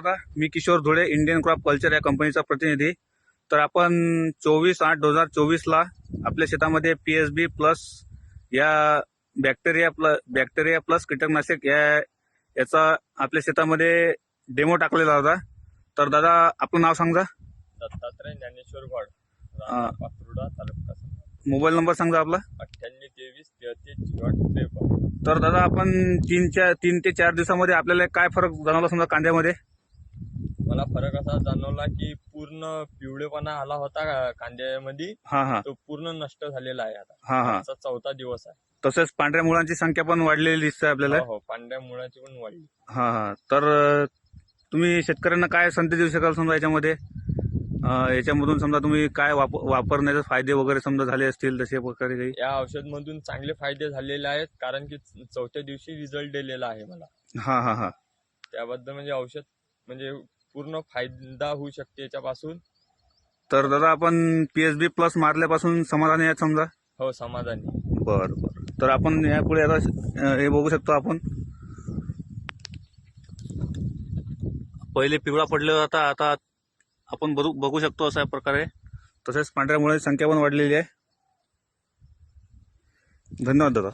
दादा मी Kishor Dhule Indian crop culture या कंपनीचा प्रतिनिधी. तर आपण चोवीस आठ दोन हजार चोवीसला आपल्या शेतामध्ये पी एस बी प्लस या बॅक्टेरिया प्लस बॅक्टेरिया प्लस कीटकनाशक या याचा आपल्या शेतामध्ये डेमो टाकलेला होता तर दादा आपलं नाव सांगा दत्तात्रय ज्ञानेश्वर पात्रुडा तालुका संगम. मोबाईल नंबर सांगा आपला? अठ्ठ्याण्णव तेवीस तेहतीस तर दादा आपण तीन चार तीन ते चार दिवसामध्ये आपल्याला काय फरक जाणवला समजा कांद्यामध्ये? मला फरक असा जाणवला की पूर्ण पिवळेपणा आला होता का- कांद्यामध्ये? हा हा. तो पूर्ण नष्ट झालेला आहे आता. हा हा. आजचा चौथा दिवस आहे. तसेच पांढऱ्या मुळांची संख्या पण वाढलेली दिसते आपल्याला. हो हो. पांढऱ्या मुळाची पण वाढली. हा हा. तर अ, तुम्ही शेतकऱ्यांना काय संदेश देऊ शकाल समजा याच्यामध्ये? अ, याच्यामधून समजा तुम्ही काय वाप वापरण्याचे फायदे वगैरे समजा झाले असतील तसे प्रकारे काही? या औषध मधून चांगले फायदे झालेले आहेत कारण की चौथ्या दिवशी रिझल्ट दिलेला आहे मला. हा हा हा. त्याबद्दल म्हणजे औषध म्हणजे पूर्ण फायदा होऊ शकते याच्यापासून. तर दादा आपण पी एस बी प्लस मारल्यापासून समाधानी आहेत समजा? हो समाधानी. बर बर. तर आपण यापुढे आता अ, हे बघू शकतो आपण. पहिले पिवळा पडलेला होता आता आपण बघू बघू शकतो अशा प्रकारे. तसेच पांढऱ्या मुळांची संख्या पण वाढलेली आहे. धन्यवाद दादा.